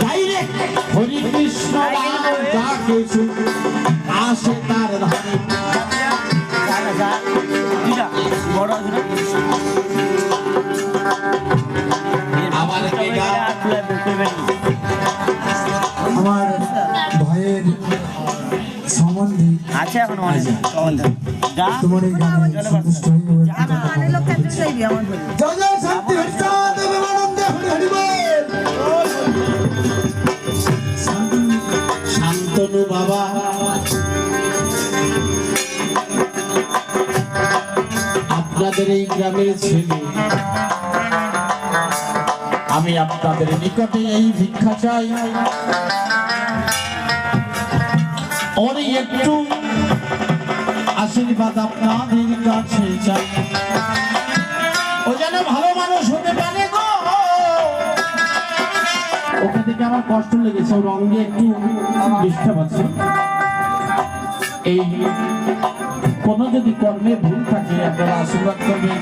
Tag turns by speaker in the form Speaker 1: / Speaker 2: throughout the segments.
Speaker 1: Direct Hari Krishna যা কিছু আসে তার ধারে আমার
Speaker 2: আমার ভাইয়ের সম্বন্ধে
Speaker 3: আছে এখন অনেক।
Speaker 2: তোমার এই গানে সন্তুষ্ট হয়ে
Speaker 4: অনেক
Speaker 1: শান্তনু বাবা। আপনাদের এই গ্রামের ছেলে। আমি আপনাদের নিকটে এই ভিক্ষা চাই। ওরই একটু আশীর্বাদ আপনাদের কাছে চাই। ও যেন ওখান থেকে আমার কষ্ট লেগেছে ওর অঙ্গে একটু ডিস্টার্ব আছে এই কোনো যদি কর্মে ভুল থাকে আপনারা আশীর্বাদ করবেন।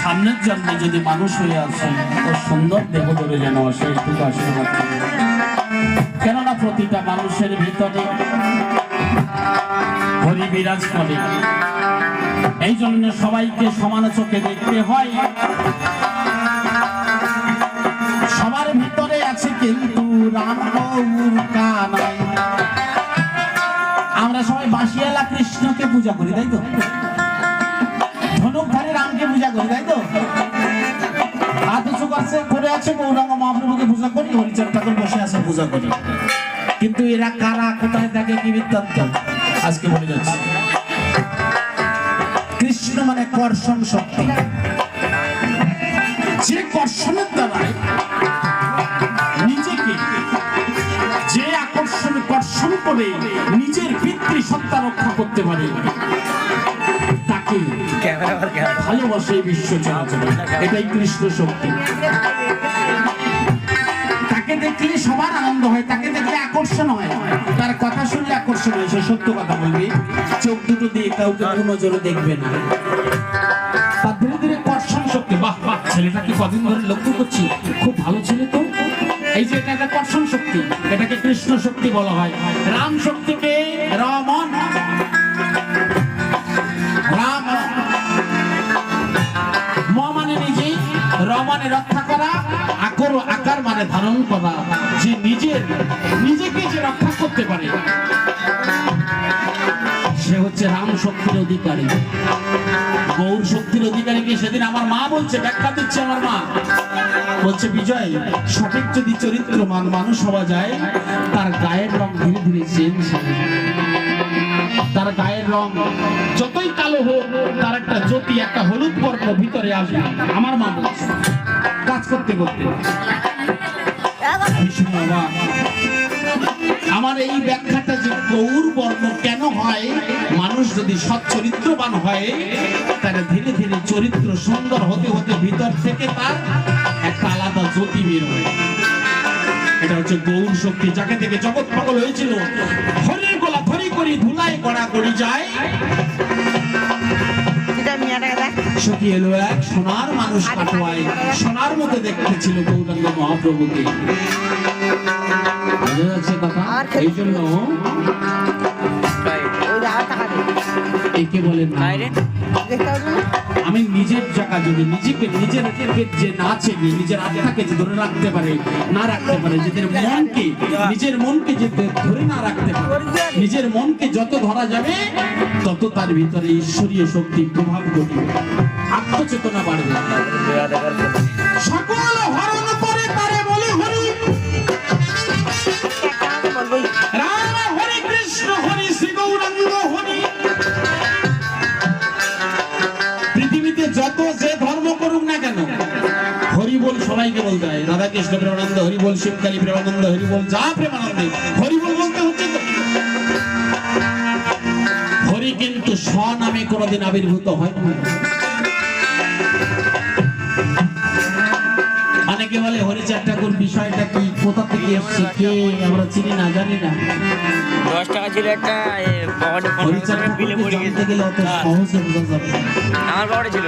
Speaker 1: সামনের জন্মে যদি মানুষ হয়ে আসে, ও সুন্দর দেহ ধরে যেন আসে একটু আশীর্বাদ করবেন। কেননা প্রতিটা মানুষের ভিতরে হরি বিরাজ করে। এই জন্য সবাইকে সমান চোখে দেখতে হয়। সবার ভিতরে আছে কিন্তু রাম কানাই আমরা সবাই বাঁশিয়ালা কৃষ্ণকে পূজা করি, তাই তো? ধনুকধারী রামকে পূজা করি, তাই তো? হাত উঁচু করছে করে আছে, গৌরাঙ্গ মহাপ্রভুকে পূজা করি, হরিচাঁদ ঠাকুর বসে আছে পূজা করি। কিন্তু এরা কারা, কোথায় থাকে, কি বৃত্তান্ত? আজকে বলে যাচ্ছে। কৃষ্ণ মানে কর্ষণ শক্তি যে কর্ষণের দ্বারা নিজেকে যে আকর্ষণ কর্ষণ করে নিজের পিতৃ সত্তা রক্ষা করতে পারে তাকে ভালোবাসে বিশ্ব চলাচল এটাই কৃষ্ণ শক্তি। দেখলে সবার আনন্দ হয়, তাকে দেখলে আকর্ষণ হয়। তার কথা শুনলে আকর্ষণ হয়, সে সত্য কথা বলবে। চোখ দুটো দিয়ে কাউকে নজরে দেখবে না। এই যে এটা একটা শক্তি, এটাকে কৃষ্ণ শক্তি বলা হয়। রাম রমন। রাম ম মানে নিজে র মানে রক্ষা করা। আকর আকার মানে ধারণ করা, যে নিজের নিজেকে যে রক্ষা করতে পারে। সে হচ্ছে রাম শক্তির অধিকারী। গৌর শক্তির অধিকারীকে সেদিন আমার মা বলছে, ব্যাখ্যা দিচ্ছে আমার মা। বলছে, বিজয়, সঠিক যদি চরিত্রমান মানুষ হওয়া যায়, তার গায়ের রং ধীরে ধীরে চেঞ্জ হবে। তার গায়ের রং যতই কালো হোক, তার একটা জ্যোতি, একটা হলুদ বর্ণ ভিতরে আসবে। আমার মা বলছে। কাজ করতে করতে। আমার এই ব্যাখ্যাটা যে গৌর বর্ণ কেন হয়, মানুষ যদি সৎ চরিত্রবান হয়, তাহলে ধীরে ধীরে চরিত্র সুন্দর হতে হতে ভিতর থেকে তার একটা আলাদা জ্যোতি বের হয় এটা হচ্ছে গৌর শক্তি, যাকে থেকে জগৎ পাগল হয়েছিল হরির গলা ধরি করি ধুলাই গড়া করি যায়। সখী এলো এক সোনার মানুষ কাটোয়ায় সোনার মতো দেখতেছিল গৌরাঙ্গ মহাপ্রভুকে। বোঝা যাচ্ছে কথা? এই জন্য
Speaker 4: যে টাকা
Speaker 1: একে বলেন
Speaker 3: বাইরে
Speaker 4: দেখতে পারবি না?
Speaker 1: আমি নিজের জায়গা যদি নিজেকে নিজের যে না চেনে নিজের আত্মাকে যে ধরে রাখতে পারে না রাখতে পারে নিজের মনকে নিজের মনকে যে ধরে না রাখতে পারে নিজের মনকে যত ধরা যাবে তত তার ভিতরে ঈশ্বরীয় শক্তি প্রভাব ঘটবে। আত্মচেতনা বাড়বে। সকল হরণ সবাইকে বলতে হয় রাধা কৃষ্ণ প্রেমানন্দ হরি বল শিবকালী প্রেমানন্দ হরি বল যা প্রেমানন্দ। হরি বল বলতে হচ্ছে হরি কিন্তু স্ব নামে কোনোদিন আবির্ভূত হয়। অনেকে বলে হরিচার ঠাকুর বিষয়টা কি? কোথা থেকে এসছে? কে? আমরা চিনি না জানি না।
Speaker 3: দশ টাকা ছিল একটা বিলে পড়ে
Speaker 1: জানতে
Speaker 3: গেছে।
Speaker 1: গেলে অত
Speaker 3: হ্যাঁ,
Speaker 1: সহজে বোঝা যাবে
Speaker 3: আমার পকেটে ছিল।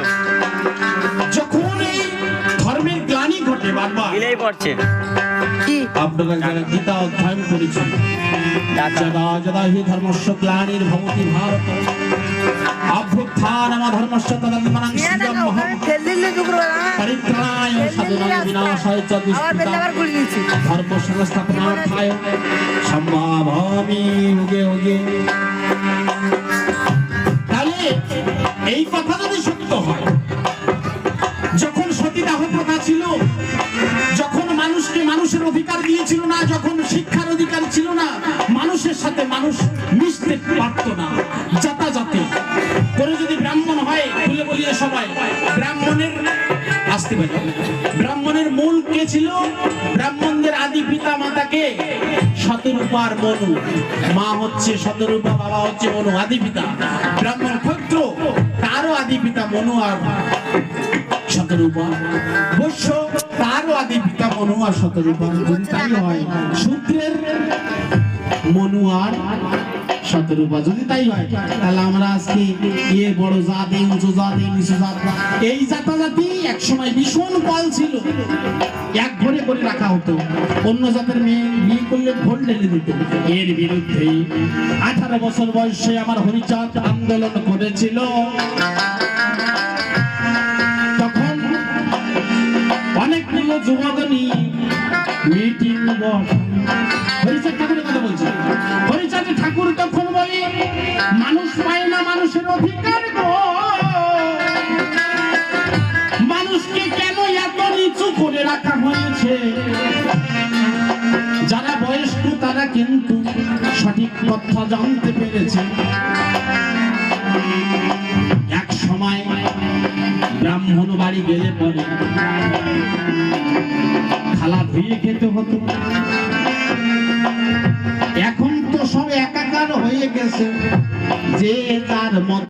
Speaker 3: করছে।
Speaker 4: কি?
Speaker 1: আপনারা যারা গীতা অধ্যয়ন করেছেন
Speaker 3: টাকা।
Speaker 1: যদা যদা হি ধর্মস্য গ্লানির ভবতি ভারত। অভ্যুত্থানম ধর্মস্য তদন্মনং পরিত্রাণায় সাধুনাং বিনাশায় চ ধর্ম সংস্থাপনার্থায় সম্ভাবামি উগে উগে আসতে পারে? ব্রাহ্মণের মূল কে ছিল? ব্রাহ্মণদের আদি পিতা মাতাকে শতরূপার মনু। মা হচ্ছে শতরূপা বাবা হচ্ছে মনু আদি পিতা। ব্রাহ্মণ ক্ষত্র তারও আদি পিতা মনু আর শতরূপা। বৈশ্য তারও আদি পিতা মনু আর শতরূপা। যদি তাই হয়। সূত্রের মনু আর শতরূপা যদি তাই হয়, তাহলে আমরা আজকে ইয়ে বড় জাত এই উঁচু জাত এই নিচু জাত, এই জাতাজাতি এক সময় ভীষণ বল ছিল। এক ঘরে করে রাখা হতো। অন্য জাতের মেয়ে বিয়ে করলে ভোট ঢেলে দিত। এর বিরুদ্ধে আঠারো বছর বয়সে আমার হরিচাঁদ আন্দোলন করেছিল। তখন অনেকগুলো যুবক নিয়ে মিটিং বস। হরিচাঁদ হরিচাঁদ ঠাকুর তখন বলে, মানুষ পায় না, মানুষের অধিকার গো। মানুষকে কেন এত নিচু করে রাখা হয়েছে? যারা বয়স্ক, তারা কিন্তু সঠিক কথা জানতে পেরেছে। এক সময় ব্রাহ্মণ বাড়ি গেলে পরে খালা ধুয়ে খেতে হতো। গেছে যে তার মত